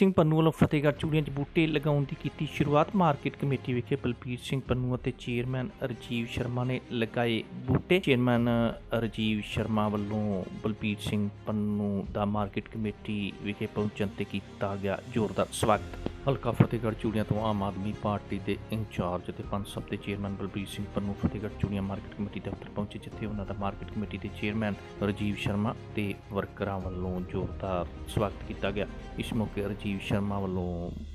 ਸਿੰਘ ਪੰਨੂ ਵੱਲੋਂ ਫਤਿਹਗੜ੍ਹ ਚੂੜੀਆਂ 'ਚ ਬੂਟੇ ਲਗਾਉਣ ਦੀ ਕੀਤੀ ਸ਼ੁਰੂਆਤ ਮਾਰਕੀਟ ਕਮੇਟੀ ਵਿਖੇ ਬਲਬੀਰ ਸਿੰਘ ਪੰਨੂ ਅਤੇ ਚੇਅਰਮੈਨ ਰਜੀਵ ਸ਼ਰਮਾ ਨੇ ਲਗਾਏ ਬੂਟੇ। ਚੇਅਰਮੈਨ ਰਜੀਵ ਸ਼ਰਮਾ ਵੱਲੋਂ ਬਲਬੀਰ ਸਿੰਘ ਪੰਨੂ ਦਾ ਮਾਰਕੀਟ ਕਮੇਟੀ ਵਿਖੇ ਪਹੁੰਚਣ ਤੇ ਕੀਤਾ ਗਿਆ ਜ਼ੋਰਦਾਰ ਸਵਾਗਤ। ਹਲਕਾ ਫਤਿਹਗੜ੍ਹ ਚੂੜੀਆਂ ਤੋਂ ਆਮ ਆਦਮੀ ਪਾਰਟੀ ਦੇ ਇੰਚਾਰਜ ਅਤੇ ਪੰਜ ਸਬ ਦੇ chairman Balbir Singh Pannu Fatehgarh Churian market committee ਦਫ਼ਤਰ ਪਹੁੰਚੇ, ਜਿੱਥੇ ਉਹਨਾਂ ਦਾ ਮਾਰਕੀਟ ਕਮੇਟੀ ਦੇ ਚੇਅਰਮੈਨ ਰਜੀਵ ਸ਼ਰਮਾ ਤੇ ਵਰਕਰਾਂ ਵੱਲੋਂ ਜ਼ੋਰਦਾਰ ਸਵਾਗਤ ਕੀਤਾ ਗਿਆ। ਇਸ ਮੌਕੇ ਰਜੀਵ ਸ਼ਰਮਾ ਵੱਲੋਂ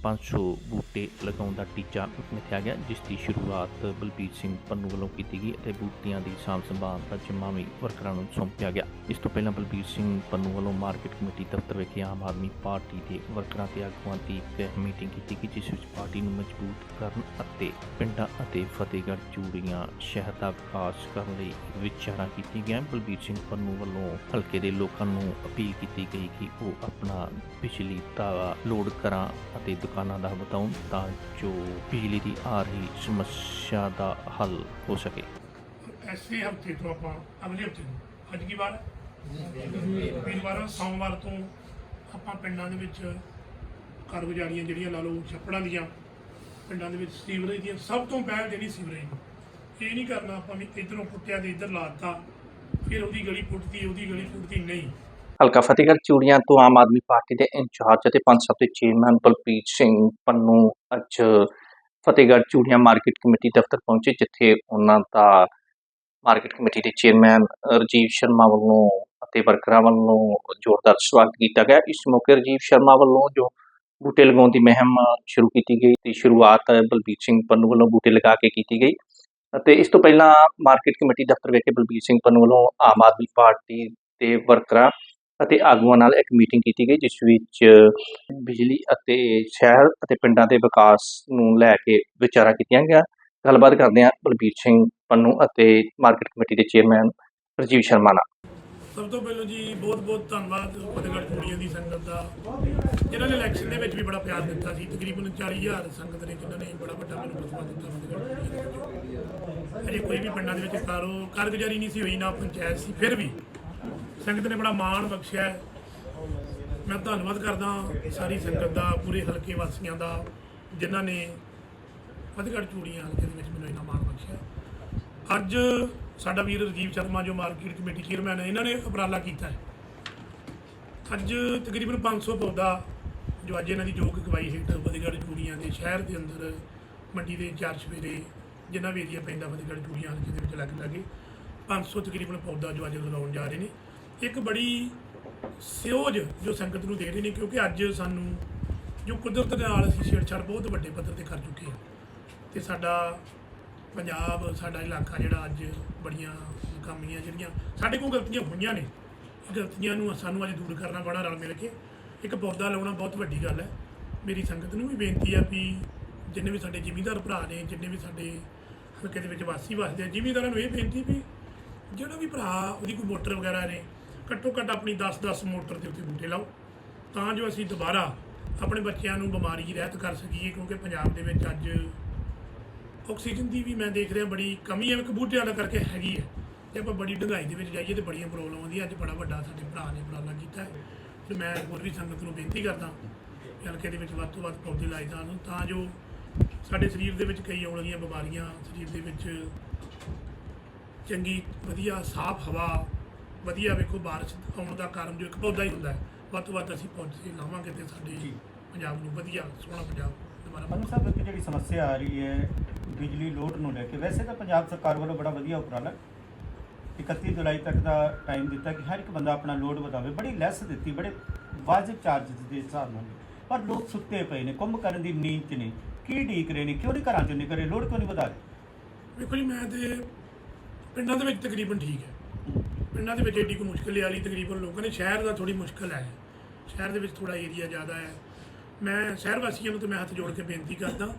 500 ਬੂਟੇ ਲਗਾਉਣ ਦਾ ਟੀਚਾ ਮਿਥਿਆ ਗਿਆ, ਜਿਸ ਦੀ ਸ਼ੁਰੂਆਤ ਬਲਬੀਰ ਸਿੰਘ ਪੰਨੂ ਵੱਲੋਂ ਕੀਤੀ ਗਈ ਅਤੇ ਬੂਟਿਆਂ ਦੀ ਸਾਂਭ ਸੰਭਾਲ ਦਾ ਜ਼ਿੰਮਾ ਵੀ ਵਰਕਰਾਂ ਨੂੰ ਸੌਂਪਿਆ ਗਿਆ। ਇਸ ਤੋਂ ਪਹਿਲਾਂ ਬਲਬੀਰ ਸਿੰਘ ਪੰਨੂ ਵੱਲੋਂ ਮਾਰਕੀਟ ਕਮੇਟੀ ਦਫ਼ਤਰ ਵਿਖੇ ਆਮ ਆਦਮੀ ਪਾਰਟੀ ਦੇ ਵਰਕਰਾਂ ਤੇ ਆਗੂਆਂ ਦੀ ਇੱਕ ਮੀਟਿੰਗ ਕੀਤੀ ਗਈ ਜਿਸ ਵਿੱਚ ਪਾਰਟੀ ਨੂੰ ਮਜ਼ਬੂਤ ਕਰਨ ਅਤੇ ਪਿੰਡਾਂ ਅਤੇ ਫਤਿਹਗੜ੍ਹ ਚੂੜੀਆਂ ਸ਼ਹਿਰ ਦਾ ਵਿਕਾਸ ਕਰਨ ਲਈ ਵਿਚਾਰਾਂ ਕੀਤੀਆਂ ਗਈਆਂ। ਬਲਬੀਰ ਸਿੰਘ ਪੰਨੂ ਵੱਲੋਂ ਹਲਕੇ ਦੇ ਲੋਕਾਂ ਨੂੰ ਅਪੀਲ ਕੀਤੀ ਗਈ ਕਿ ਉਹ ਆਪਣਾ ਬਿਜਲੀ ਦਾ ਲੋਡ ਕਰਾਂ ਅਤੇ ਦੁਕਾਨਾਂ ਦਾ ਬਤਾਉਣ ਤਾਂ ਜੋ ਬਿਜਲੀ ਦੀ ਆ ਰਹੀ ਸਮੱਸਿਆ ਦਾ ਹੱਲ ਹੋ ਸਕੇ। ਐਸੇ ਹਫ਼ਤੇ ਤੋਂ ਆਪਾਂ ਅਗਲੇ ਹਫ਼ਤੇ ਨੂੰ ਅੱਜ ਕੀ ਵਾਰ ਹੈ? ਵੀਰਵਾਰ ਸੋਮਵਾਰ ਤੋਂ ਆਪਾਂ ਪਿੰਡਾਂ ਦੇ ਵਿੱਚ ਕਾਰਗੁਜ਼ਾਰੀਆਂ ਜਿਹੜੀਆਂ ਲਾ ਲਓ ਛੱਪੜਾਂ ਦੀਆਂ ਪਿੰਡਾਂ ਦੇ ਵਿੱਚ ਸੀਵਰੇਜ ਦੀਆਂ ਸਭ ਤੋਂ ਪਹਿਲ ਜਿਹੜੀ ਸੀਵਰੇਜ ਇਹ ਨਹੀਂ ਕਰਨਾ ਆਪਾਂ ਵੀ ਇਧਰੋਂ ਪੁੱਟਿਆ ਤੇ ਇਧਰ ਲਾਤਾ ਫਿਰ ਉਹਦੀ ਗਲੀ ਪੁੱਟਦੀ ਉਹਦੀ ਗਲੀ ਪੁੱਟਦੀ ਨਹੀਂ। ਹਲਕਾ ਫਤਿਹਗੜ੍ਹ ਚੂੜੀਆਂ ਤੋਂ ਆਮ ਆਦਮੀ ਪਾਰਟੀ ਦੇ ਇੰਚਾਰਜ ਅਤੇ ਪੰਜ ਦੇ ਚੇਅਰਮੈਨ ਬਲਪ੍ਰੀਤ ਸਿੰਘ ਪੰਨੂ ਅੱਜ ਫਤਿਹਗੜ੍ਹ ਚੂੜੀਆਂ ਮਾਰਕੀਟ ਕਮੇਟੀ ਦਫ਼ਤਰ ਪਹੁੰਚੇ, ਜਿੱਥੇ ਉਹਨਾਂ ਦਾ ਮਾਰਕੀਟ ਕਮੇਟੀ ਦੇ ਚੇਅਰਮੈਨ ਰਜੀਵ ਸ਼ਰਮਾ ਵੱਲੋਂ ਅਤੇ ਵਰਕਰਾਂ ਵੱਲੋਂ ਜ਼ੋਰਦਾਰ ਸਵਾਗਤ ਕੀਤਾ ਗਿਆ। ਇਸ ਮੌਕੇ ਰਜੀਵ ਸ਼ਰਮਾ ਵੱਲੋਂ ਜੋ ਬੂਟੇ ਲਗਾਉਣ ਦੀ ਮੁਹਿੰਮ ਸ਼ੁਰੂ ਕੀਤੀ ਗਈ ਤੇ ਸ਼ੁਰੂਆਤ ਬਲਬੀਰ ਸਿੰਘ ਪੰਨੂ ਵੱਲੋਂ ਬੂਟੇ ਲਗਾ ਕੇ ਕੀਤੀ ਗਈ ਅਤੇ ਇਸ ਤੋਂ ਪਹਿਲਾਂ ਮਾਰਕੀਟ ਕਮੇਟੀ ਦਫ਼ਤਰ ਵਿਖੇ ਬਲਬੀਰ ਸਿੰਘ ਪੰਨੂ ਵੱਲੋਂ ਆਮ ਆਦਮੀ ਪਾਰਟੀ ਦੇ ਵਰਕਰਾਂ ਅਤੇ ਆਗੂਆਂ ਨਾਲ ਇੱਕ ਮੀਟਿੰਗ ਕੀਤੀ ਗਈ, ਜਿਸ ਵਿੱਚ ਬਿਜਲੀ ਅਤੇ ਸ਼ਹਿਰ ਅਤੇ ਪਿੰਡਾਂ ਦੇ ਵਿਕਾਸ ਨੂੰ ਲੈ ਕੇ ਵਿਚਾਰਾਂ ਕੀਤੀਆਂ ਗਿਆ ਗੱਲਬਾਤ ਕਰਦੇ ਹਾਂ ਬਲਬੀਰ ਸਿੰਘ ਪੰਨੂ ਅਤੇ ਮਾਰਕੀਟ ਕਮੇਟੀ ਦੇ ਚੇਅਰਮੈਨ ਰਜੀਵ ਸ਼ਰਮਾ ਨਾਲ। ਸਭ ਤੋਂ ਪਹਿਲਾਂ ਜੀ ਬਹੁਤ ਬਹੁਤ ਧੰਨਵਾਦ ਫਤਿਹਗੜ੍ਹ ਚੂੜੀਆਂ ਦੀ ਸੰਗਤ ਦਾ, ਜਿਨ੍ਹਾਂ ਨੇ ਇਲੈਕਸ਼ਨ ਦੇ ਵਿੱਚ ਵੀ ਬੜਾ ਪਿਆਰ ਦਿੱਤਾ ਸੀ। ਤਕਰੀਬਨ 40000 ਸੰਗਤ ਨੇ ਜਿਨ੍ਹਾਂ ਨੇ ਬੜਾ ਵੱਡਾ ਮੈਨੂੰ ਬਸਵਾ ਦਿੱਤਾ ਫਤਿਹਗੜ੍ਹ ਅਜੇ ਕੋਈ ਵੀ ਪਿੰਡਾਂ ਦੇ ਵਿੱਚ ਕਾਰੋ, ਕਾਰਗੁਜ਼ਾਰੀ ਨਹੀਂ ਸੀ ਹੋਈ, ਨਾ ਪੰਚਾਇਤ ਸੀ, ਫਿਰ ਵੀ ਸੰਗਤ ਨੇ ਬੜਾ ਮਾਣ ਬਖਸ਼ਿਆ ਮੈਂ ਧੰਨਵਾਦ ਕਰਦਾ ਸਾਰੀ ਸੰਗਤ ਦਾ, ਪੂਰੇ ਹਲਕੇ ਵਾਸੀਆਂ ਦਾ, ਜਿਨ੍ਹਾਂ ਨੇ ਫਤਿਹਗੜ੍ਹ ਚੂੜੀਆਂ ਹਲਕੇ ਦੇ ਵਿੱਚ ਮੈਨੂੰ ਇੰਨਾ ਮਾਣ ਬਖਸ਼ਿਆ। ਅੱਜ ਸਾਡਾ ਵੀਰ ਰਜੀਵ ਸ਼ਰਮਾ ਜੋ ਮਾਰਕੀਟ ਕਮੇਟੀ ਚੇਅਰਮੈਨ ਹੈ, ਇਹਨਾਂ ਨੇ ਉਪਰਾਲਾ ਕੀਤਾ ਹੈ। ਅੱਜ ਤਕਰੀਬਨ 500 ਪੌਦਾ ਜੋ ਅੱਜ ਇਹਨਾਂ ਦੀ ਯੋਗ ਅਗਵਾਈ ਹੇਠ ਫਤਿਹਗੜ੍ਹ ਚੂੜੀਆਂ ਦੇ ਸ਼ਹਿਰ ਦੇ ਅੰਦਰ ਮੰਡੀ ਦੇ ਚਾਰ ਸਵੇਰੇ ਜਿੰਨਾ ਵੀ ਏਰੀਆ ਪੈਂਦਾ ਫਤਿਹਗੜ੍ਹ ਚੂੜੀਆਂ ਹਲਕੇ ਦੇ ਵਿੱਚ ਲੱਗ ਲੱਗੇ 500 ਤਕਰੀਬਨ ਪੌਦਾ ਜੋ ਅੱਜ ਲਗਾਉਣ ਜਾ ਰਹੇ ਨੇ। ਇੱਕ ਬੜੀ ਸਿਓਜ ਜੋ ਸੰਗਤ ਨੂੰ ਦੇ ਰਹੇ ਨੇ, ਕਿਉਂਕਿ ਅੱਜ ਸਾਨੂੰ ਜੋ ਕੁਦਰਤ ਦੇ ਨਾਲ ਅਸੀਂ ਛੇੜਛਾੜ ਬਹੁਤ ਵੱਡੇ ਪੱਧਰ ਤੇ ਕਰ ਚੁੱਕੇ ਹਾਂ ਤੇ ਸਾਡਾ ਪੰਜਾਬ ਸਾਡਾ ਇਲਾਕਾ ਜਿਹੜਾ ਅੱਜ ਬੜੀਆਂ ਕਾਮੀਆਂ ਜਿਹੜੀਆਂ, ਸਾਡੇ ਕੋਲ ਗਲਤੀਆਂ ਹੋਈਆਂ ਨੇ। ਗਲਤੀਆਂ ਨੂੰ ਸਾਨੂੰ ਅੱਜ ਦੂਰ ਕਰਨਾ ਬੜਾ ਰਲ ਮਿਲ ਕੇ ਇੱਕ ਪੌਦਾ ਲਾਉਣਾ ਬਹੁਤ ਵੱਡੀ ਗੱਲ ਹੈ। ਮੇਰੀ ਸੰਗਤ ਨੂੰ ਵੀ ਬੇਨਤੀ ਆ ਵੀ ਜਿੰਨੇ ਵੀ ਸਾਡੇ ਜ਼ਿਮੀਂਦਾਰ ਭਰਾ ਨੇ, ਜਿੰਨੇ ਵੀ ਸਾਡੇ ਹਲਕੇ ਦੇ ਵਿੱਚ ਵਾਸੀ ਵਸਦੇ ਆ, ਜ਼ਿਮੀਂਦਾਰਾਂ ਨੂੰ ਇਹ ਬੇਨਤੀ ਵੀ ਜਿਹੜਾ ਵੀ ਭਰਾ ਉਹਦੀ ਕੋਈ ਮੋਟਰ ਵਗੈਰਾ ਨੇ, ਘੱਟੋ ਘੱਟ ਆਪਣੀ 10-10 ਮੋਟਰ ਦੇ ਉੱਤੇ ਬੂਟੇ ਲਾਓ। ਤਾਂ ਜੋ ਅਸੀਂ ਦੁਬਾਰਾ ਆਪਣੇ ਬੱਚਿਆਂ ਨੂੰ ਬਿਮਾਰੀ ਰਹਿਤ ਕਰ ਸਕੀਏ, ਕਿਉਂਕਿ ਪੰਜਾਬ ਦੇ ਵਿੱਚ ਅੱਜ ਆਕਸੀਜਨ ਦੀ ਵੀ ਮੈਂ ਦੇਖ ਰਿਹਾ ਬੜੀ ਕਮੀ ਹੈ ਇੱਕ ਬੂਟਿਆਂ ਦਾ ਕਰਕੇ ਹੈਗੀ ਹੈ। ਜੇ ਆਪਾਂ ਬੜੀ ਡੂੰਘਾਈ ਦੇ ਵਿੱਚ ਜਾਈਏ ਤੇ ਬੜੀਆਂ ਪ੍ਰੋਬਲਮ ਆਉਂਦੀਆਂ ਅੱਜ ਬੜਾ ਵੱਡਾ ਸਾਡੇ ਭਰਾ ਨੇ ਉਪਰਾਲਾ ਕੀਤਾ ਹੈ। ਤੇ ਮੈਂ ਹੋਰ ਵੀ ਸੰਗਤ ਨੂੰ ਬੇਨਤੀ ਕਰਦਾ ਹਲਕੇ ਦੇ ਵਿੱਚ ਵੱਧ ਤੋਂ ਵੱਧ ਪੌਦੇ ਲਾਏ ਜਾਣ ਤਾਂ ਜੋ ਸਾਡੇ ਸਰੀਰ ਦੇ ਵਿੱਚ ਕਈ ਆਉਣ ਵਾਲੀਆਂ ਬਿਮਾਰੀਆਂ ਸਰੀਰ ਦੇ ਵਿੱਚ ਚੰਗੀ ਵਧੀਆ ਸਾਫ਼ ਹਵਾ ਵਧੀਆ ਵੇਖੋ ਬਾਰਿਸ਼ ਆਉਣ ਦਾ ਕਾਰਨ ਜੋ ਇੱਕ ਪੌਦਾ ਹੀ ਹੁੰਦਾ ਹੈ ਵੱਧ ਤੋਂ ਵੱਧ ਅਸੀਂ ਪੌਦੇ ਲਾਵਾਂਗੇ ਤੇ ਸਾਡੇ ਪੰਜਾਬ ਨੂੰ ਵਧੀਆ ਸੋਹਣਾ ਪੰਜਾਬ ਮੈਨੂੰ ਸਾਹਿਬ, ਇੱਕ ਜਿਹੜੀ ਸਮੱਸਿਆ ਆ ਰਹੀ ਹੈ ਬਿਜਲੀ ਲੋਡ ਨੂੰ ਲੈ ਕੇ, ਵੈਸੇ ਤਾਂ ਪੰਜਾਬ ਸਰਕਾਰ ਵੱਲੋਂ ਬੜਾ ਵਧੀਆ ਉਪਰਾਲਾ 31 ਜੁਲਾਈ ਤੱਕ ਦਾ ਟਾਈਮ ਦਿੱਤਾ ਕਿ ਹਰ ਇੱਕ ਬੰਦਾ ਆਪਣਾ ਲੋਡ ਵਧਾਵੇ। ਬੜੀ ਲੈਸ ਦਿੱਤੀ, ਬੜੇ ਵਾਜਬ ਚਾਰजेस ਦੇ ਹਿਸਾਬ ਨਾਲ। ਪਰ ਲੋਕ ਸੁੱਤੇ ਪਏ ਨੇ, ਕੁੰਭ ਕਰਨ ਦੀ ਨੀਂਦ 'ਚ ਨੇ। ਕੀ ਢੀਕ ਰਹੇ ਨੇ? ਕਿਉਂ ਨਹੀਂ ਘਰਾਂ 'ਚੋਂ ਨਿਕਲ ਰਹੇ? ਲੋਡ ਕਿਉਂ ਨਹੀਂ ਵਧਾ ਰਹੇ? ਵੇਖੋ ਜੀ, ਮੈਂ ਤੇ ਪਿੰਡਾਂ ਦੇ ਵਿੱਚ ਤਕਰੀਬਨ ਠੀਕ ਹੈ। ਪਿੰਡਾਂ ਦੇ ਵਿੱਚ ਏਡੀ ਕੋਈ ਮੁਸ਼ਕਿਲ ਰਹੀ ਤਕਰੀਬਨ ਲੋਕਾਂ ਨੇ ਸ਼ਹਿਰ ਦਾ ਥੋੜੀ ਮੁਸ਼ਕਿਲ ਹੈ। ਸ਼ਹਿਰ ਦੇ ਵਿੱਚ ਥੋੜਾ ਏਰੀਆ ਜ਼ਿਆਦਾ ਹੈ। ਮੈਂ ਸ਼ਹਿਰ ਵਾਸੀਆਂ ਨੂੰ ਤੇ ਮੈਂ ਹੱਥ ਜੋੜ ਕੇ ਬੇਨਤੀ ਕਰਦਾ,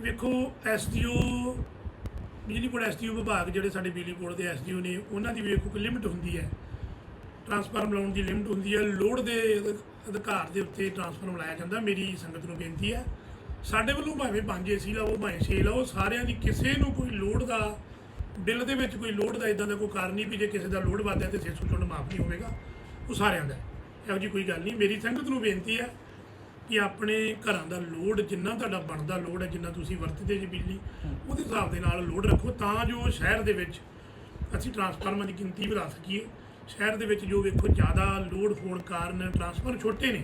ਵੇਖੋ ਐਸਡੀਓ ਬਿਜਲੀ ਬੋਰਡ ਐਸਡੀਓ ਵਿਭਾਗ ਜਿਹੜੇ ਸਾਡੇ ਬਿਜਲੀ ਬੋਰਡ ਦੇ ਐਸਡੀਓ ਨੇ, ਉਹਨਾਂ ਦੀ ਵੀ ਇੱਕ ਲਿਮਿਟ ਹੁੰਦੀ ਹੈ। ਟਰਾਂਸਫਾਰਮ ਲਾਉਣ ਦੀ ਲਿਮਿਟ ਹੁੰਦੀ ਹੈ ਲੋਡ ਦੇ ਅਧਿਕਾਰ ਦੇ ਉੱਤੇ ਟਰਾਂਸਫਾਰਮ ਲਾਇਆ ਜਾਂਦਾ, ਮੇਰੀ ਸੰਗਤ ਨੂੰ ਬੇਨਤੀ ਹੈ। ਸਾਡੇ ਵੱਲੋਂ ਭਾਵੇਂ 5 ਏਸੀ ਲਾਓ, ਭਾਵੇਂ 6 ਲਾਓ, ਸਾਰਿਆਂ ਦੀ ਕਿਸੇ ਨੂੰ ਕੋਈ ਲੋਡ ਦਾ, ਬਿੱਲ ਦੇ ਵਿੱਚ ਕੋਈ ਲੋਡ ਦਾ ਇਦਾਂ ਦਾ ਕੋਈ ਕਾਰਨ ਨਹੀਂ ਵੀ ਜੇ ਕਿਸੇ ਦਾ ਲੋਡ ਵੱਧਦਾ ਤੇ 600 ਚੋਂ ਮਾਫ ਨਹੀਂ ਹੋਵੇਗਾ, ਉਹ ਸਾਰਿਆਂ ਦਾ ਇਹੋ ਜੀ ਕੋਈ ਗੱਲ ਨਹੀਂ, ਮੇਰੀ ਸੰਗਤ ਨੂੰ ਬੇਨਤੀ ਹੈ ਕਿ ਆਪਣੇ ਘਰਾਂ ਦਾ ਲੋਡ ਜਿੰਨਾ ਤੁਹਾਡਾ ਬਣਦਾ ਲੋਡ ਹੈ, ਜਿੰਨਾ ਤੁਸੀਂ ਵਰਤਦੇ ਜੀ ਬਿਜਲੀ, ਉਹਦੇ ਹਿਸਾਬ ਦੇ ਨਾਲ ਲੋਡ ਰੱਖੋ ਤਾਂ ਜੋ ਸ਼ਹਿਰ ਦੇ ਵਿੱਚ ਅਸੀਂ ਟਰਾਂਸਫਾਰਮਰ ਦੀ ਗਿਣਤੀ ਵਧਾ ਸਕੀਏ। ਸ਼ਹਿਰ ਦੇ ਵਿੱਚ ਜੋ ਵੇਖੋ ਜ਼ਿਆਦਾ ਲੋਡ ਹੋਣ ਕਾਰਨ ਟਰਾਂਸਫਾਰਮਰ ਛੋਟੇ ਨੇ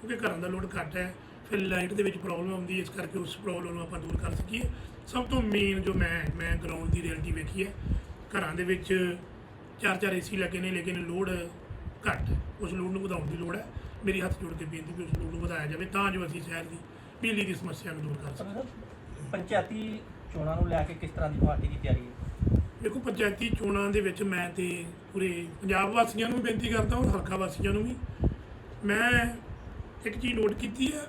ਕਿਉਂਕਿ ਘਰਾਂ ਦਾ ਲੋਡ ਘੱਟ ਹੈ। ਫਿਰ ਲਾਈਟ ਦੇ ਵਿੱਚ ਪ੍ਰੋਬਲਮ ਆਉਂਦੀ ਹੈ, ਇਸ ਕਰਕੇ ਉਸ ਪ੍ਰੋਬਲਮ ਨੂੰ ਆਪਾਂ ਦੂਰ ਕਰ ਸਕੀਏ। ਸਭ ਤੋਂ ਮੇਨ ਜੋ ਮੈਂ ਮੈਂ ਗਰਾਊਂਡ ਦੀ ਰਿਐਲਿਟੀ ਵੇਖੀ ਹੈ, ਘਰਾਂ ਦੇ ਵਿੱਚ ਚਾਰ ਚਾਰ ਏਸੀ ਲੱਗੇ ਨੇ, ਲੇਕਿਨ ਲੋਡ ਘੱਟ, ਉਸ ਲੋਡ ਨੂੰ ਵਧਾਉਣ ਦੀ ਲੋੜ ਹੈ। ਮੇਰੀ ਹੱਥ ਜੋੜ ਕੇ ਬੇਨਤੀ ਵੀ ਉਸ ਨੂੰ ਵਧਾਇਆ ਜਾਵੇ ਤਾਂ ਜੋ ਅਸੀਂ ਸ਼ਹਿਰ ਦੀ ਬਿਜਲੀ ਦੀ ਸਮੱਸਿਆ ਨੂੰ ਦੂਰ ਕਰ ਸਕੀਏ। ਪੰਚਾਇਤੀ ਚੋਣਾਂ ਨੂੰ ਲੈ ਕੇ ਕਿਸ ਤਰ੍ਹਾਂ ਦੀ ਪਾਰਟੀ ਦੀ ਤਿਆਰੀ ਹੈ? ਦੇਖੋ ਪੰਚਾਇਤੀ ਚੋਣਾਂ ਦੇ ਵਿੱਚ ਮੈਂ ਤੇ ਪੂਰੇ ਪੰਜਾਬ ਵਾਸੀਆਂ ਨੂੰ ਵੀ ਬੇਨਤੀ ਕਰਦਾ ਹਾਂ ਹਲਕਾ ਵਾਸੀਆਂ ਨੂੰ ਵੀ। ਮੈਂ ਇੱਕ ਚੀਜ਼ ਨੋਟ ਕੀਤੀ ਹੈ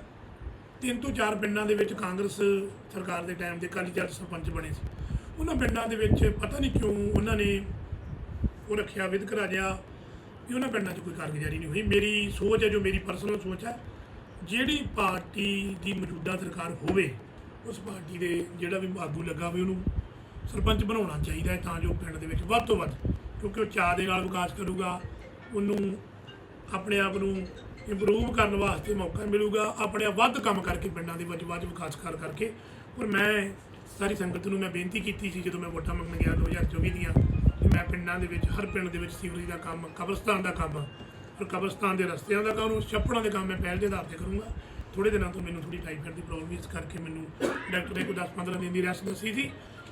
ਤਿੰਨ ਤੋਂ ਚਾਰ ਪਿੰਡਾਂ ਦੇ ਵਿੱਚ ਕਾਂਗਰਸ ਸਰਕਾਰ ਦੇ ਟਾਈਮ ਦੇ ਅਕਾਲੀ ਦਲ ਸਰਪੰਚ ਬਣੇ ਸੀ। ਉਹਨਾਂ ਪਿੰਡਾਂ ਦੇ ਵਿੱਚ ਪਤਾ ਨਹੀਂ ਕਿਉਂ ਉਹਨਾਂ ਨੇ ਉਹ ਰੱਖਿਆ ਵਿਦਕਰਾ ਜਿਹਾ ਵੀ ਉਹਨਾਂ ਪਿੰਡਾਂ 'ਚ ਕੋਈ ਕਾਰਗੁਜ਼ਾਰੀ ਨਹੀਂ ਹੋਈ। ਮੇਰੀ ਸੋਚ ਹੈ, ਜੋ ਮੇਰੀ ਪਰਸਨਲ ਸੋਚ ਹੈ, ਜਿਹੜੀ ਪਾਰਟੀ ਦੀ ਮੌਜੂਦਾ ਸਰਕਾਰ ਹੋਵੇ, ਉਸ ਪਾਰਟੀ ਦੇ ਜਿਹੜਾ ਵੀ ਆਗੂ ਲੱਗਾ ਹੋਵੇ, ਉਹਨੂੰ ਸਰਪੰਚ ਬਣਾਉਣਾ ਚਾਹੀਦਾ ਹੈ ਤਾਂ ਜੋ ਪਿੰਡ ਦੇ ਵਿੱਚ ਵੱਧ ਤੋਂ ਵੱਧ, ਕਿਉਂਕਿ ਉਹ ਚਾਹ ਦੇ ਨਾਲ ਵਿਕਾਸ ਕਰੂਗਾ, ਉਹਨੂੰ ਆਪਣੇ ਆਪ ਨੂੰ ਇੰਪਰੂਵ ਕਰਨ ਵਾਸਤੇ ਮੌਕਾ ਮਿਲੂਗਾ, ਆਪਣੇ ਆਪ ਵੱਧ ਕੰਮ ਕਰਕੇ ਪਿੰਡਾਂ ਦੇ ਵਿੱਚ ਵੱਧ ਵਿਕਾਸ ਕਰ ਕਰਕੇ। ਪਰ ਮੈਂ ਸਾਰੀ ਸੰਗਤ ਨੂੰ ਮੈਂ ਬੇਨਤੀ ਕੀਤੀ ਸੀ, ਜਦੋਂ ਮੈਂ ਵੋਟਾਂ ਮੰਗਣ ਗਿਆ 2024 ਦੀਆਂ ਕਿ ਮੈਂ ਪਿੰਡਾਂ ਦੇ ਵਿੱਚ, ਹਰ ਪਿੰਡ ਦੇ ਵਿੱਚ ਸੀਵਰੇਜ ਦਾ ਕੰਮ, ਕਬਰਸਤਾਨ ਦਾ ਕੰਮ, ਔਰ ਕਬਰਸਤਾਨ ਦੇ ਰਸਤਿਆਂ ਦਾ ਕੰਮ, ਛੱਪੜਾਂ ਦੇ ਕੰਮ ਮੈਂ ਪਹਿਲ ਦੇ ਆਧਾਰ ਤੇ ਕਰੂੰਗਾ। ਥੋੜੇ ਦਿਨਾਂ ਤੋਂ ਮੈਨੂੰ ਥੋੜੀ ਟਾਈਫਾਇਡ ਦੀ ਪ੍ਰੋਬਲਮ ਇਸ ਕਰਕੇ ਮੈਨੂੰ ਡਾਕਟਰ ਨੇ ਕੋਈ 10-15 ਦਿਨ ਦੀ ਰੈਸਟ ਦੱਸੀ ਸੀ।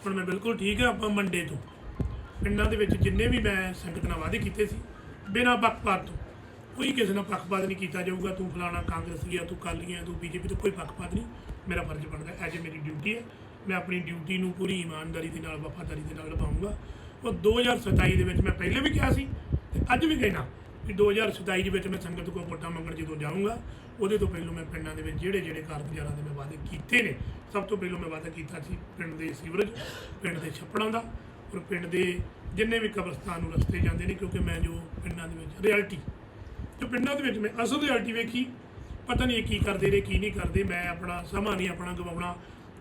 ਹੁਣ ਮੈਂ ਬਿਲਕੁਲ ਠੀਕ ਹਾਂ, ਆਪਾਂ ਮੰਡੇ ਤੋਂ। ਪਿੰਡਾਂ ਦੇ ਵਿੱਚ ਜਿੰਨੇ ਵੀ ਮੈਂ ਸੰਗਤ ਨਾਲ ਵਾਅਦੇ ਕੀਤੇ ਸੀ, ਬਿਨਾਂ ਪੱਖਪਾਤ ਤੋਂ। ਕੋਈ ਕਿਸੇ ਨਾਲ ਪੱਖਪਾਤ ਨਹੀਂ ਕੀਤਾ ਜਾਊਗਾ, ਤੂੰ ਫਲਾਣਾ ਕਾਂਗਰਸੀ ਆ ਤੂੰ ਕਾਲੀ ਆ, ਤੂੰ ਬੀਜੇਪੀ ਤੋਂ ਕੋਈ ਪੱਖਪਾਤ ਨਹੀਂ। ਮੇਰਾ ਫਰਜ਼ ਬਣਦਾ ਐਜ ਮੇਰੀ ਡਿਊਟੀ ਹੈ, ਮੈਂ ਆਪਣੀ ਡਿਊਟੀ ਨੂੰ ਪੂਰੀ ਇਮਾਨਦਾਰੀ ਦੇ ਨਾਲ, ਵਫਾਦਾਰੀ ਦੇ ਨਾਲ ਨਿਭਾਊਂਗਾ। ਉਹ 2027 ਦੇ ਵਿੱਚ ਮੈਂ ਪਹਿਲੇ ਵੀ ਕਿਹਾ ਸੀ ਤੇ ਅੱਜ ਵੀ ਕਹਿਣਾ ਕਿ 2027 ਦੇ ਵਿੱਚ ਮੈਂ ਸੰਗਤ ਕੋਲ ਵੋਟਾਂ ਮੰਗਣ ਜਦੋਂ ਜਾਊਂਗਾ, ਉਹਦੇ ਤੋਂ ਪਹਿਲਾਂ ਮੈਂ ਪਿੰਡਾਂ ਦੇ ਵਿੱਚ ਜਿਹੜੇ ਜਿਹੜੇ ਕਾਰਗੁਜ਼ਾਰਾਂ ਦੇ ਮੈਂ ਵਾਅਦੇ ਕੀਤੇ ਨੇ, ਸਭ ਤੋਂ ਪਹਿਲਾਂ ਮੈਂ ਵਾਅਦਾ ਕੀਤਾ ਸੀ ਪਿੰਡ ਦੇ ਸੀਵਰੇਜ, ਪਿੰਡ ਦੇ ਛੱਪੜਾਂ ਦਾ ਔਰ ਪਿੰਡ ਦੇ ਜਿੰਨੇ ਵੀ ਕਬਰਸਤਾਨ ਨੂੰ ਰਸਤੇ ਜਾਂਦੇ ਨੇ, ਕਿਉਂਕਿ ਮੈਂ ਜੋ ਪਿੰਡਾਂ ਦੇ ਵਿੱਚ ਰਿਐਲਿਟੀ, ਜੋ ਪਿੰਡਾਂ ਦੇ ਵਿੱਚ ਮੈਂ ਅਸਲ ਰਿਐਲਿਟੀ ਵੇਖੀ, ਪਤਾ ਨਹੀਂ ਇਹ ਕੀ ਕਰਦੇ ਨੇ ਕੀ ਨਹੀਂ ਕਰਦੇ, ਮੈਂ ਆਪਣਾ ਸਮਾਂ ਨਹੀਂ ਆਪਣਾ ਗਵਾਉਣਾ,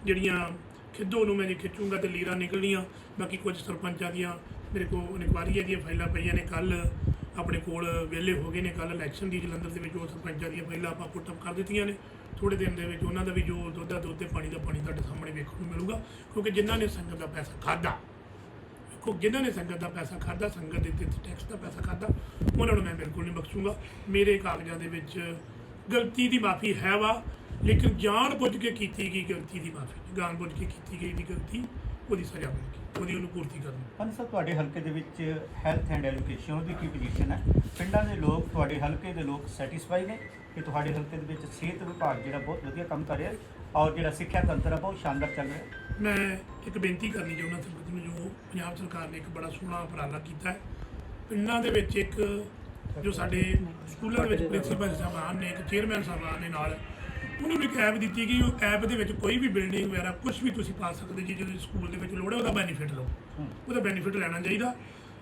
ਜਿਹੜੀਆਂ ਖਿੱਦੋ ਨੂੰ ਮੈਂ ਜੇ ਖਿੱਚੂੰਗਾ ਤੇ ਲੀਰਾਂ ਨਿਕਲਣੀਆਂ। ਬਾਕੀ ਕੁਝ ਸਰਪੰਚਾਂ ਦੀਆਂ ਮੇਰੇ ਕੋਲ ਇਨਕੁਆਰੀਆਂ ਦੀਆਂ ਫਾਈਲਾਂ ਪਈਆਂ ਨੇ ਕੱਲ ਆਪਣੇ ਕੋਲ ਵਿਹਲੇ ਹੋ ਗਏ ਨੇ ਕੱਲ ਇਲੈਕਸ਼ਨ ਦੀ ਜਲੰਧਰ ਦੇ ਵਿੱਚ ਉਹ ਸਰਪੰਚਾਂ ਦੀਆਂ ਫਾਈਲਾਂ ਆਪਾਂ ਪੁੱਟ ਕਰ ਦਿੱਤੀਆਂ ਨੇ। ਥੋੜੇ ਦਿਨ ਦੇ ਵਿੱਚ ਉਹਨਾਂ ਦਾ ਵੀ ਜੋ ਦੁੱਧ ਦਾ ਦੁੱਧ ਤੇ ਪਾਣੀ ਦਾ ਪਾਣੀ ਤੁਹਾਡੇ ਸਾਹਮਣੇ ਵੇਖਣ ਨੂੰ ਮਿਲੂਗਾ। ਕਿਉਂਕਿ ਜਿਨ੍ਹਾਂ ਨੇ ਸੰਗਤ ਦਾ ਪੈਸਾ ਖਾਦਾ ਕੋ ਜਿਨ੍ਹਾਂ ਨੇ ਸੰਗਤ ਦਾ ਪੈਸਾ ਖਾਦਾ ਸੰਗਤ ਦੇ ਤੇ ਟੈਕਸ ਦਾ ਪੈਸਾ ਖਾਦਾ ਉਹਨਾਂ ਨੂੰ ਮੈਂ ਬਿਲਕੁਲ ਨਹੀਂ ਬਖਸ਼ੂਗਾ। ਮੇਰੇ ਕਾਗਜ਼ਾਂ ਦੇ ਵਿੱਚ ਗਲਤੀ ਦੀ ਮਾਫੀ ਹੈ ਵਾ। ਲੇਕਿਨ ਜਾਣ ਬੁੱਝ ਕੇ ਕੀਤੀ ਗਈ ਗਲਤੀ ਦੀ ਮਾਫੀ ਜਾਣ ਬੁੱਝ ਕੇ ਕੀਤੀ ਗਈ ਦੀ ਗਲਤੀ ਉਹਦੀ ਸਜ਼ਾ ਮਿਲੇਗੀ ਉਹਦੀ ਉਹਨੂੰ ਪੂਰਤੀ ਕਰਨੀ ਪੰਜ ਸਾਹਿਬ ਤੁਹਾਡੇ ਹਲਕੇ ਦੇ ਵਿੱਚ ਹੈਲਥ ਐਂਡ ਐਜੂਕੇਸ਼ਨ ਉਹਦੀ ਕੀ ਪੋਜੀਸ਼ਨ ਹੈ? ਪਿੰਡਾਂ ਦੇ ਲੋਕ ਤੁਹਾਡੇ ਹਲਕੇ ਦੇ ਲੋਕ ਸੈਟੀਸਫਾਈ ਨੇ ਕਿ ਤੁਹਾਡੇ ਹਲਕੇ ਦੇ ਵਿੱਚ ਸਿਹਤ ਵਿਭਾਗ ਜਿਹੜਾ ਬਹੁਤ ਵਧੀਆ ਕੰਮ ਕਰ ਰਿਹਾ ਔਰ ਜਿਹੜਾ ਸਿੱਖਿਆ ਤੰਤਰ ਹੈ ਬਹੁਤ ਸ਼ਾਨਦਾਰ ਚੱਲ ਰਿਹਾ ਮੈਂ ਇੱਕ ਬੇਨਤੀ ਕਰਨੀ ਚਾਹੁੰਦਾ ਸੰਗਤ ਨੂੰ ਜੋ ਪੰਜਾਬ ਸਰਕਾਰ ਨੇ ਇੱਕ ਬੜਾ ਸੋਹਣਾ ਉਪਰਾਲਾ ਕੀਤਾ ਹੈ। ਪਿੰਡਾਂ ਦੇ ਵਿੱਚ ਇੱਕ ਜੋ ਸਾਡੇ ਸਕੂਲਾਂ ਦੇ ਵਿੱਚ ਪ੍ਰਿੰਸੀਪਲ ਸਾਹਿਬਾਨ ਨੇ ਇੱਕ ਚੇਅਰਮੈਨ ਸਾਹਿਬਾਨ ਨੇ ਨਾਲ ਉਹਨਾਂ ਨੂੰ ਇੱਕ ਐਪ ਦਿੱਤੀ ਗਈ ਉਹ ਐਪ ਦੇ ਵਿੱਚ ਕੋਈ ਵੀ ਬਿਲਡਿੰਗ ਵਗੈਰਾ ਕੁਝ ਵੀ ਤੁਸੀਂ ਪਾ ਸਕਦੇ ਜੀ ਜਦੋਂ ਸਕੂਲ ਦੇ ਵਿੱਚ ਲੋੜ ਹੈ ਉਹਦਾ ਬੈਨੀਫਿਟ ਲਓ। ਉਹਦਾ ਬੈਨੀਫਿਟ ਲੈਣਾ ਚਾਹੀਦਾ।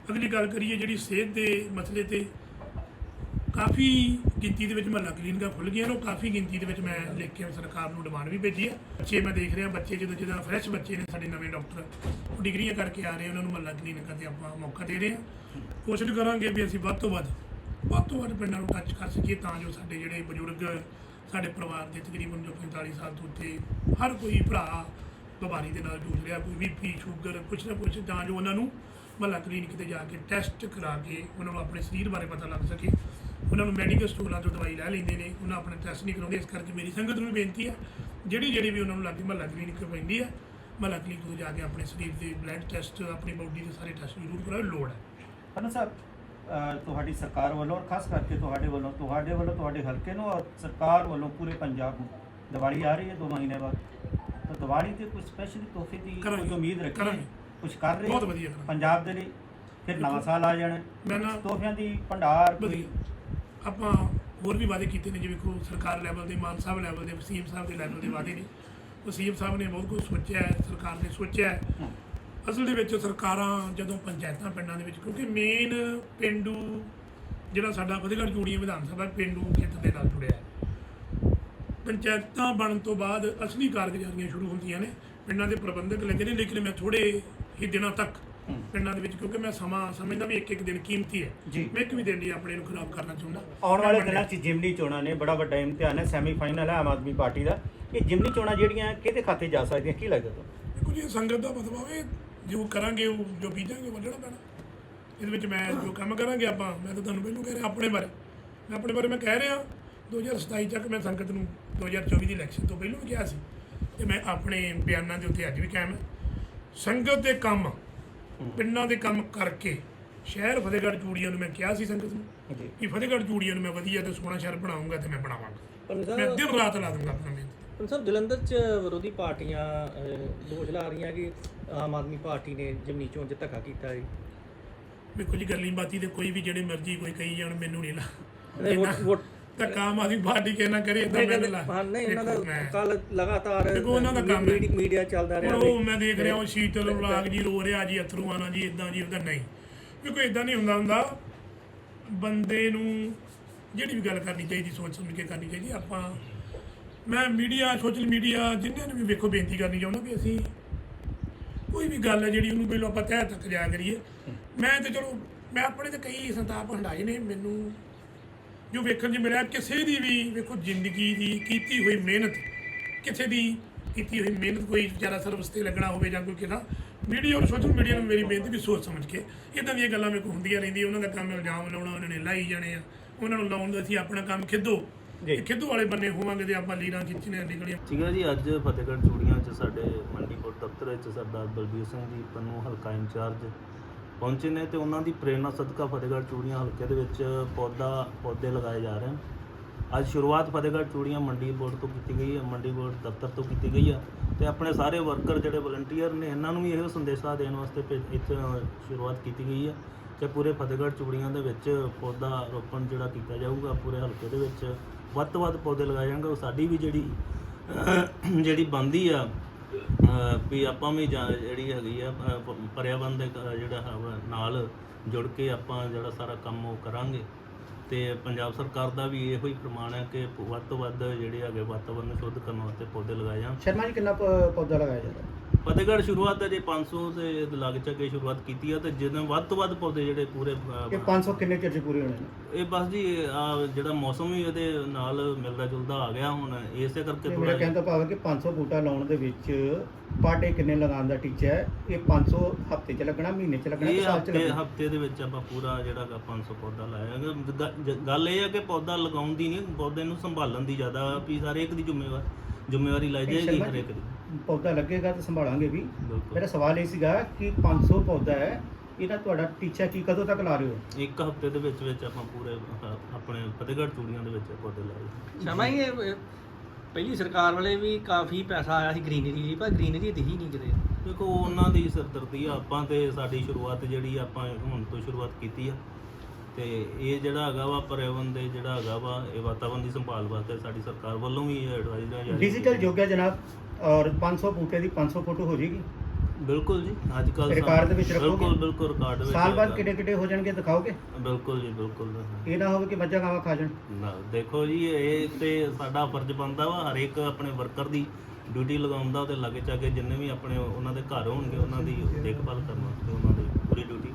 ਅਗਲੀ ਗੱਲ ਕਰੀਏ ਜਿਹੜੀ ਸਿਹਤ ਦੇ ਮਸਲੇ ਤੇ ਕਾਫੀ ਗਿਣਤੀ ਦੇ ਵਿੱਚ ਮਹੱਲਾ ਕਲੀਨਿਕਾਂ ਖੁੱਲ ਗਈਆਂ ਨੇ ਉਹ ਕਾਫੀ ਗਿਣਤੀ ਦੇ ਵਿੱਚ ਮੈਂ ਲਿਖ ਕੇ ਸਰਕਾਰ ਨੂੰ ਡਿਮਾਂਡ ਵੀ ਭੇਜੀ ਹੈ। ਬੱਚੇ ਮੈਂ ਦੇਖ ਰਿਹਾ ਬੱਚੇ ਜਦੋਂ ਜਦੋਂ ਫਰੈਸ਼ ਬੱਚੇ ਨੇ ਸਾਡੇ ਨਵੇਂ ਡਾਕਟਰ ਉਹ ਡਿਗਰੀਆਂ ਕਰਕੇ ਆ ਰਹੇ ਉਹਨਾਂ ਨੂੰ ਮਹੱਲਾ ਕਲੀਨਿਕਾਂ ਤੇ ਆਪਾਂ ਮੌਕਾ ਦੇ ਰਹੇ ਹਾਂ। ਕੋਸ਼ਿਸ਼ ਕਰਾਂਗੇ ਵੀ ਅਸੀਂ ਵੱਧ ਤੋਂ ਵੱਧ ਵੱਧ ਤੋਂ ਵੱਧ ਪਿੰਡਾਂ ਨੂੰ ਟੱਚ ਕਰ ਸਕੀਏ ਤਾਂ ਜੋ ਸਾਡੇ ਜਿਹੜੇ ਬਜ਼ੁਰਗ ਸਾਡੇ ਪਰਿਵਾਰ ਦੇ ਤਕਰੀਬਨ ਜੋ 45 ਸਾਲ ਤੋਂ ਉੱਤੇ ਹਰ ਕੋਈ ਭਰਾ ਬਿਮਾਰੀ ਦੇ ਨਾਲ ਜੂਝ ਰਿਹਾ, ਕੋਈ ਬੀਪੀ ਸ਼ੂਗਰ, ਕੁਛ ਨਾ ਕੁਛ, ਤਾਂ ਜੋ ਉਹਨਾਂ ਨੂੰ ਮਹੱਲਾ ਕਲੀਨਿਕ ਤੇ ਜਾ ਕੇ ਟੈਸਟ ਕਰਾ ਕੇ ਉਹਨਾਂ ਨੂੰ ਆਪਣੇ ਸਰੀਰ ਬਾਰੇ ਪਤਾ ਲੱਗ ਸਕੇ। ਉਹਨਾਂ ਨੂੰ ਮੈਡੀਕਲ ਸਟੋਰਾਂ ਤੋਂ ਦਵਾਈ ਲੈ ਲੈਂਦੇ ਨੇ, ਉਹਨਾਂ ਆਪਣੇ ਟੈਸਟ ਨਹੀਂ ਕਰਾਉਂਦੇ, ਇਸ ਕਰਕੇ ਮੇਰੀ ਸੰਗਤ ਨੂੰ ਵੀ ਬੇਨਤੀ ਹੈ, ਜਿਹੜੀ ਜਿਹੜੀ ਵੀ ਉਹਨਾਂ ਨੂੰ ਲੱਗਦੀ ਮਹੱਲਾ ਕਲੀਨਿਕ ਪੈਂਦੀ ਹੈ, ਮਹੱਲਾ ਕਲੀਨਿਕ ਤੋਂ ਜਾ ਕੇ ਆਪਣੇ ਸਰੀਰ ਦੇ ਬਲੱਡ ਟੈਸਟ ਆਪਣੀ ਬੋਡੀ ਦੇ ਸਾਰੇ ਟੈਸਟ ਜ਼ਰੂਰ ਕਰਾਓ ਲੋੜ ਹੈ। ਪੰਜ ਸਾਹਿਬ ਤੁਹਾਡੀ ਸਰਕਾਰ ਵੱਲੋਂ ਔਰ ਖਾਸ ਕਰਕੇ ਤੁਹਾਡੇ ਵੱਲੋਂ ਤੁਹਾਡੇ ਵੱਲੋਂ ਤੁਹਾਡੇ ਹਲਕੇ ਨੂੰ ਔਰ ਸਰਕਾਰ ਵੱਲੋਂ ਪੂਰੇ ਪੰਜਾਬ ਨੂੰ ਦੀਵਾਲੀ ਆ ਰਹੀ ਹੈ 2 ਮਹੀਨੇ ਬਾਅਦ ਤਾਂ ਦੀਵਾਲੀ ਤੇ ਕੋਈ ਸਪੈਸ਼ਲ ਤੋਹਫੇ ਦੀ। ਕੋਈ ਉਮੀਦ ਰੱਖੀ ਕਰਾਂਗੇ। ਕੁਝ ਕਰ ਰਹੇ ਬਹੁਤ? ਵਧੀਆ। ਪੰਜਾਬ ਦੇ ਲਈ ਫਿਰ ਨਵਾਂ ਸਾਲ ਆ ਜਾਣਾ ਮੈਂ ਨਾ ਤੋਹਫਿਆਂ ਦੀ ਭੰਡਾਰ ਕੋਈ ਆਪਾਂ ਹੋਰ ਵੀ ਵਾਅਦੇ ਕੀਤੇ ਨੇ ਜਿਵੇਂ ਕੋ ਸਰਕਾਰ ਲੈਵਲ ਦੇ ਮਾਨ ਸਾਹਿਬ ਲੈਵਲ ਦੇ ਵਸੀਮ ਸਾਹਿਬ ਦੇ ਲੈਵਲ ਦੇ ਵਾਅਦੇ ਨੇ ਵਸੀਮ ਸਾਹਿਬ ਨੇ ਬਹੁਤ ਕੁਝ ਸੋਚਿਆ ਹੈ ਸਰਕਾਰ ਨੇ ਸੋਚਿਆ ਹੈ ਅਸਲ ਦੇ ਵਿੱਚ ਸਰਕਾਰਾਂ ਜਦੋਂ ਪੰਚਾਇਤਾਂ ਪਿੰਡਾਂ ਦੇ ਵਿੱਚ ਕਿਉਂਕਿ ਮੇਨ ਪਿੰਡੂ ਜਿਹੜਾ ਸਾਡਾ ਫਤਿਹਗੜ੍ਹ ਚੂੜੀਆਂ ਵਿਧਾਨ ਸਭਾ ਪਿੰਡੂ ਖੇਤਰ ਦੇ ਨਾਲ ਜੁੜਿਆ ਹੈ। ਪੰਚਾਇਤਾਂ ਬਣਨ ਤੋਂ ਬਾਅਦ ਅਸਲੀ ਕਾਰਗੁਜ਼ਾਰੀਆਂ ਸ਼ੁਰੂ ਹੁੰਦੀਆਂ ਨੇ। ਪਿੰਡਾਂ ਦੇ ਪ੍ਰਬੰਧਕ ਲੈਂਦੇ ਨੇ ਲੇਕਿਨ ਮੈਂ ਥੋੜੇ ਹੀ ਦਿਨਾਂ ਤੱਕ ਪਿੰਡਾਂ ਦੇ ਵਿੱਚ ਕਿਉਂਕਿ ਮੈਂ ਸਮਾਂ ਸਮਝਦਾ ਵੀ ਇੱਕ ਇੱਕ ਦਿਨ ਕੀਮਤੀ ਹੈ। ਮੈਂ ਇੱਕ ਵੀ ਦਿਨ ਲਈ ਆਪਣੇ ਨੂੰ ਖਰਾਬ ਕਰਨਾ ਚਾਹੁੰਦਾ। ਆਉਣ ਵਾਲੇ ਦਿਨਾਂ 'ਚ ਜਿਮਨੀ ਚੋਣਾਂ ਨੇ ਬੜਾ ਵੱਡਾ ਇਮਤਿਹਾਨ ਹੈ ਸੈਮੀਫਾਈਨਲ ਹੈ ਆਮ ਆਦਮੀ ਪਾਰਟੀ ਦਾ। ਇਹ ਜਿਮਨੀ ਚੋਣਾਂ ਜਿਹੜੀਆਂ ਕਿਹਦੇ ਖਾਤੇ ਜਾ ਸਕਦੀਆਂ? ਕੀ ਲੱਗਦਾ ਤੁਹਾਨੂੰ? ਦੇਖੋ ਜੀ ਸੰਗਤ ਦਾ ਮਤਲਬ ਹੋਵੇ ਜੋ ਕਰਾਂਗੇ ਉਹ ਜੋ ਬੀਜਾਂਗੇ ਵੱਢਣਾ ਪੈਣਾ। ਇਹਦੇ ਵਿੱਚ ਮੈਂ ਜੋ ਕੰਮ ਕਰਾਂਗੇ ਆਪਾਂ ਮੈਂ ਤਾਂ ਤੁਹਾਨੂੰ ਪਹਿਲਾਂ ਕਹਿ ਰਿਹਾ ਆਪਣੇ ਬਾਰੇ। ਮੈਂ ਆਪਣੇ ਬਾਰੇ ਮੈਂ ਕਹਿ ਰਿਹਾ 2027 ਤੱਕ ਮੈਂ ਸੰਗਤ ਨੂੰ 2024 ਦੀ ਇਲੈਕਸ਼ਨ ਤੋਂ ਪਹਿਲਾਂ ਕਿਹਾ ਸੀ ਤੇ ਮੈਂ ਆਪਣੇ ਬਿਆਨਾਂ ਦੇ ਉੱਤੇ ਅੱਜ ਵੀ ਕਾਇਮ ਹਾਂ। ਸੰਗਤ ਦੇ ਕੰਮ ਪਿੰਡਾਂ ਦੇ ਕੰਮ ਕਰਕੇ ਸ਼ਹਿਰ ਫਤਿਹਗੜ੍ਹ ਚੂੜੀਆਂ ਨੂੰ ਮੈਂ ਕਿਹਾ ਸੀ ਸੰਗਤ ਨੂੰ ਕਿ ਫਤਿਹਗੜ੍ਹ ਚੂੜੀਆਂ ਨੂੰ ਮੈਂ ਵਧੀਆ ਤੇ ਸੋਹਣਾ ਸ਼ਹਿਰ ਬਣਾਉਂਗਾ ਤੇ ਮੈਂ ਬਣਾਵਾਂਗਾ। ਮੈਂ ਦਿਨ ਰਾਤ ਲਾ ਦੂੰਗਾ ਆਪਣਾ ਮਿਹਨਤ। ਸਾਹਿਬ ਜਲੰਧਰ 'ਚ ਵਿਰੋਧੀ ਪਾਰਟੀਆਂ ਦੋਸ਼ ਲਾ ਰਹੀਆਂ ਕਿ ਆਮ ਆਦਮੀ ਪਾਰਟੀ ਨੇ ਜਮਨੀ ਚੋਣ 'ਚ ਧੱਕਾ ਕੀਤਾ ਹੈ। ਵੇਖੋ ਜੀ ਗੱਲੀ ਬਾਤੀ ਤੇ ਕੋਈ ਵੀ ਜਿਹੜੇ ਮਰਜ਼ੀ ਕੋਈ ਕਹੀ ਜਾਣ ਮੈਨੂੰ ਨਹੀਂ ਲਾ। ਧੱਕਾ ਆਮ ਆਦਮੀ ਪਾਰਟੀ ਕਹਿਣਾ ਕਰੇ ਇਦਾਂ ਮੈਂ ਲਾ। ਹਾਂ ਨਹੀਂ ਉਹਨਾਂ ਦਾ ਕੱਲ ਲਗਾਤਾਰ ਦੇਖੋ ਉਹਨਾਂ ਦਾ ਕੰਮ ਮੀਡੀਆ ਚੱਲਦਾ ਰਿਹਾ ਉਹ ਮੈਂ ਦੇਖ ਰਿਹਾ ਉਹ ਸ਼ੀਤਲ ਰਾਗ ਜੀ ਰੋ ਰਿਹਾ ਜੀ ਅਥਰੂ ਆਣਾ ਜੀ ਇਦਾਂ ਜੀ ਉਹਦਾ ਨਹੀਂ। ਕਿਉਂਕਿ ਇਦਾਂ ਨਹੀਂ ਹੁੰਦਾ ਹੁੰਦਾ। ਬੰਦੇ ਨੂੰ ਜਿਹੜੀ ਵੀ ਗੱਲ ਕਰਨੀ ਚਾਹੀਦੀ ਸੋਚ ਸਮਝ ਕੇ ਕਰਨੀ ਚਾਹੀਦੀ ਆਪਾਂ ਮੈਂ ਮੀਡੀਆ, ਸੋਸ਼ਲ ਮੀਡੀਆ ਜਿੰਨਿਆਂ ਨੂੰ ਵੀ ਵੇਖੋ ਬੇਨਤੀ ਕਰਨੀ ਚਾਹੁੰਦਾ ਕਿ ਅਸੀਂ ਕੋਈ ਵੀ ਗੱਲ ਹੈ ਜਿਹੜੀ ਉਹਨੂੰ ਪਹਿਲਾਂ ਆਪਾਂ ਤਹਿ ਤੱਕ ਜਾ ਕਰੀਏ। ਮੈਂ ਤੇ ਚਲੋ, ਮੈਂ ਆਪਣੇ ਤੇ ਕਈ ਸੰਤਾਪ ਹੰਡਾਏ ਨੇ, ਮੈਨੂੰ ਜੋ ਵੇਖਣ 'ਚ ਮਿਲਿਆ, ਕਿਸੇ ਦੀ ਵੀ ਵੇਖੋ ਜ਼ਿੰਦਗੀ ਦੀ ਕੀਤੀ ਹੋਈ ਮਿਹਨਤ, ਕਿਸੇ ਦੀ ਕੀਤੀ ਹੋਈ ਮਿਹਨਤ ਕੋਈ ਵਿਚਾਰਾ ਸਰਵਿਸ ਲੱਗਣਾ ਹੋਵੇ ਜਾਂ ਕੋਈ ਕਿਦਾ, ਮੀਡੀਆ ਔਰ ਸੋਸ਼ਲ ਮੀਡੀਆ ਨੂੰ ਮੇਰੀ ਬੇਨਤੀ ਵੀ ਸੋਚ ਸਮਝ ਕੇ ਇਦਾਂ ਦੀਆਂ ਗੱਲਾਂ ਮੇਰੇ ਕੋਲ ਹੁੰਦੀਆਂ ਰਹਿੰਦੀਆਂ, ਉਹਨਾਂ ਦਾ ਕੰਮ ਇਲਜ਼ਾਮ ਲਾਉਣਾ, ਉਹਨਾਂ ਨੇ ਲਾਈ ਜਾਣੇ ਆ, ਉਹਨਾਂ ਨੂੰ ਲਾਉਣ ਦਾ ਅਸੀਂ ਆਪਣਾ ਕੰਮ ਖਿੱਦੋ। ਜੀ। ਤੇ ਵਾਲੇ ਬੰਨੇ ਹੋਵਾਂਗੇ ਤੇ ਆਪਾਂ ਲੀਰਾਂ ਖਿੱਚਣੀਆਂ ਨਿਕਲੀਆਂ ਠੀਕ ਹੈ ਜੀ, ਅੱਜ ਫਤਿਹਗੜ੍ਹ ਚੂੜੀਆਂ 'ਚ ਸਾਡੇ ਮੰਡੀਪੁਰ ਦਫ਼ਤਰ ਵਿੱਚ ਸਰਦਾਰ ਬਲਬੀਰ ਸਿੰਘ ਜੀ ਪੰਨੂ ਹਲਕਾ ਇੰਚਾਰਜ ਪਹੁੰਚੇ ਨੇ ਤੇ ਉਹਨਾਂ ਦੀ ਪ੍ਰੇਰਣਾ ਸਦਕਾ ਫਤਿਹਗੜ੍ਹ ਚੂੜੀਆਂ ਹਲਕੇ ਦੇ ਵਿੱਚ ਪੌਦਾ, ਪੌਦੇ ਲਗਾਏ ਜਾ ਰਹੇ ਹਨ ਅੱਜ ਸ਼ੁਰੂਆਤ ਫਤਿਹਗੜ੍ਹ ਚੂੜੀਆਂ ਮੰਡੀ ਬੋਰਡ ਤੋਂ ਕੀਤੀ ਗਈ ਹੈ, ਮੰਡੀ ਬੋਰਡ ਦਫ਼ਤਰ ਤੋਂ ਕੀਤੀ ਗਈ ਹੈ ਤੇ ਆਪਣੇ ਸਾਰੇ ਵਰਕਰ ਜਿਹੜੇ ਵਲੰਟੀਅਰ ਨੇ, ਇਹਨਾਂ ਨੂੰ ਵੀ ਇਹੋ ਸੰਦੇਸ਼ਾ ਦੇਣ ਵਾਸਤੇ ਭੇਜ- ਇੱਥੇ ਸ਼ੁਰੂਆਤ ਕੀਤੀ ਗਈ ਹੈ ਕਿ ਪੂਰੇ ਫਤਿਹਗੜ੍ਹ ਚੂੜੀਆਂ ਦੇ ਵਿੱਚ ਪੌਦਾ ਰੋਪਣ ਜਿਹੜਾ ਕੀਤਾ ਜਾਊਗਾ, ਪੂਰੇ ਹਲਕੇ ਦੇ ਵਿੱਚ ਵੱਧ ਤੋਂ ਵੱਧ ਪੌਦੇ ਲਗਾਏ ਜਾਣਗੇ ਉਹ ਸਾਡੀ ਵੀ ਜਿਹੜੀ ਜਿਹੜੀ ਬੰਦੀ ਆ ਵੀ ਆਪਾਂ ਵੀ ਜਾਂ- ਜਿਹੜੀ ਹੈਗੀ ਆ ਪਰਿਆਵਰਨ ਦੇ ਜਿਹੜਾ ਹੈਗਾ ਨਾਲ ਜੁੜ ਕੇ ਆਪਾਂ ਜਿਹੜਾ ਸਾਰਾ ਕੰਮ ਉਹ ਕਰਾਂਗੇ। ਤੇ ਪੰਜਾਬ ਸਰਕਾਰ ਦਾ ਵੀ ਇਹੋ ਹੀ ਪ੍ਰਮਾਣ ਹੈ ਕਿ ਵੱਧ ਤੋਂ ਵੱਧ ਜਿਹੜੇ ਹੈਗੇ ਵਾਤਾਵਰਨ ਨੂੰ ਸ਼ੁੱਧ ਕਰਨ ਵਾਸਤੇ ਪੌਦੇ ਲਗਾਏ ਜਾਣ। ਸ਼ਰਮਾ ਜੀ, ਕਿੰਨਾ ਪੌਦਾ ਲਗਾਇਆ ਜਾਂਦਾ? ਫਤਿਹਗੜ੍ਹ ਸ਼ੁਰੂਆਤ ਹੈ ਜੇ 500 ਦੇ ਲੱਗ ਚੱਕੇ ਸ਼ੁਰੂਆਤ ਕੀਤੀ ਹੈ ਤੇ ਜਦੋਂ ਵੱਧ ਤੋਂ ਵੱਧ ਪੌਦੇ ਜਿਹੜੇ ਪੂਰੇ ਅਹ, ਇਹ 500 ਕਿੰਨੇ ਚਿਰ 'ਚ ਪੂਰੇ ਹੋਣੇ ਨੇ? ਇਹ ਬਸ ਜੀ ਆ ਜਿਹੜਾ ਮੌਸਮ ਵੀ ਇਹਦੇ ਨਾਲ ਮਿਲਦਾ ਜੁਲਦਾ ਆ ਗਿਆ ਹੁਣ ਇਸੇ ਕਰਕੇ ਤੇ ਥੋੜਾ ਮੇਰਾ ਕਹਿਣ ਦਾ ਭਾਵ ਹੈ ਕਿ 500 ਬੂਟਾ ਲਾਉਣ ਦੇ ਵਿੱਚ ਪਰ ਡੇ ਕਿੰਨੇ ਲਗਾਉਣ ਦਾ ਟੀਚਾ ਹੈ ਇਹ 500 ਹਫ਼ਤੇ 'ਚ ਲੱਗਣਾ ਮਹੀਨੇ 'ਚ ਲੱਗਣਾ ਕਿ ਇਹ ਸਾਲ 'ਚ ਹਫ਼ਤੇ ਲੱਗਣਾ? ਹਫ਼ਤੇ ਦੇ ਵਿੱਚ ਆਪਾਂ ਪੂਰਾ ਜਿਹੜਾ ਗਾ 500 ਪੌਦਾ ਲਾਇਆ ਹੈਗਾ। ਗ- ਗ- ਗੱਲ ਇਹ ਹੈ ਕਿ ਪੌਦਾ ਲਗਾਉਣ ਦੀ ਨਹੀਂ ਪੌਦੇ ਨੂੰ ਸੰਭਾਲਣ ਦੀ ਜ਼ਿਆਦਾ ਵੀ ਸਾਰੇ ਇੱਕ ਦੀ ਜ਼ਿੰਮੇਵਾਰ। ਜ਼ਿੰਮੇਵਾਰੀ ਲੈ ਨਹੀਂ, ਜਾਏਗੀ ਹਰੇਕ ਦੀ ਪੌਦਾ ਲੱਗੇਗਾ ਤਾਂ ਸੰਭਾਲਾਂਗੇ ਵੀ। ਬਿਲਕੁਲ। ਮੇਰਾ ਸਵਾਲ ਇਹ ਸੀਗਾ ਕਿ 500 ਪੌਦਾ ਹੈ ਇਹਦਾ ਤੁਹਾਡਾ ਟੀਚਾ ਕੀ ਕਦੋਂ ਤੱਕ ਲਾ ਰਹੇ ਹੋ? ਇੱਕ ਹਫ਼ਤੇ ਦੇ ਵਿੱਚ ਵਿੱਚ ਆਪਾਂ ਪੂਰੇ ਆਪਣੇ ਫਤਿਹਗੜ੍ਹ ਚੂੜੀਆਂ ਦੇ ਵਿੱਚ ਪੌਦੇ ਲਾਏ। ਸ਼ਰਮਾ ਜੀ ਇਹ ਇਹ ਪਹਿਲੀ ਸਰਕਾਰ ਵੇਲੇ ਵੀ ਕਾਫੀ ਪੈਸਾ ਆਇਆ ਸੀ ਗ੍ਰੀਨਰੀ ਲਈ ਪਰ ਗ੍ਰੀਨਰੀ ਦਿਖੀ ਨਹੀਂ ਕਿਤੇ। ਦੇਖੋ ਉਹਨਾਂ ਦੀ ਸਿਰਦਰਦੀ ਆ ਆਪਾਂ ਤੇ ਸਾਡੀ ਸ਼ੁਰੂਆਤ ਜਿਹੜੀ ਆਪਾਂ ਹੁਣ ਤੋਂ ਸ਼ੁਰੂਆਤ ਕੀਤੀ ਆ। ਤੇ ਇਹ ਜਿਹੜਾ ਹੈਗਾ ਵਾ ਪਰਿਆਵਰਨ ਦੇ ਜਿਹੜਾ ਹੈਗਾ ਵਾ ਇਹ ਵਾਤਾਵਰਨ ਦੀ ਸੰਭਾਲ ਵਾਸਤੇ ਸਾਡੀ ਸਰਕਾਰ ਵੱਲੋਂ ਵੀ ਇਹ ਐਡਵਾਈਜ਼ਰ ਜਾਰੀ ਡਿਜੀਟਲ। ਯੁੱਗ ਹੈ ਜਨਾਬ ਔਰ 500 ਬੂਟੇ ਦੀ 500 ਫੋਟੋ ਹੋ ਜਾਏਗੀ ਬਿਲਕੁਲ ਜੀ ਅੱਜ ਕੱਲ ਰਿਕਾਰਡ ਦੇ ਵਿੱਚ ਰੱਖੋਗੇ? ਬਿਲਕੁਲ ਬਿਲਕੁਲ ਰਿਕਾਰਡ ਵਿੱਚ ਸਾਲ ਬਾਅਦ। ਕਿਹੜੇ ਕਿਹੜੇ ਹੋ ਜਾਣਗੇ ਦਿਖਾਓਗੇ ਬਿਲਕੁਲ ਜੀ ਬਿਲਕੁਲ ਇਹ ਨਾ ਹੋਵੇ ਕਿ ਮੱਝਾਂ ਗਾਵਾਂ ਖਾ ਜਾਣ ਨਾ ਦੇਖੋ ਜੀ ਇਹ ਤੇ ਸਾਡਾ ਫਰਜ਼ ਬਣਦਾ ਵਾ ਹਰੇਕ ਆਪਣੇ ਵਰਕਰ ਦੀ ਡਿਊਟੀ ਲਗਾਉਂਦਾ ਤੇ ਲਾਗੇ ਚਾਗੇ ਜਿੰਨੇ ਵੀ ਆਪਣੇ ਉਹਨਾਂ ਦੇ ਘਰ ਹੋਣਗੇ ਉਹਨਾਂ ਦੀ ਦੇਖਭਾਲ ਕਰਨ ਵਾਸਤੇ ਉਹਨਾਂ ਦੀ ਪੂਰੀ ਡਿਊਟੀ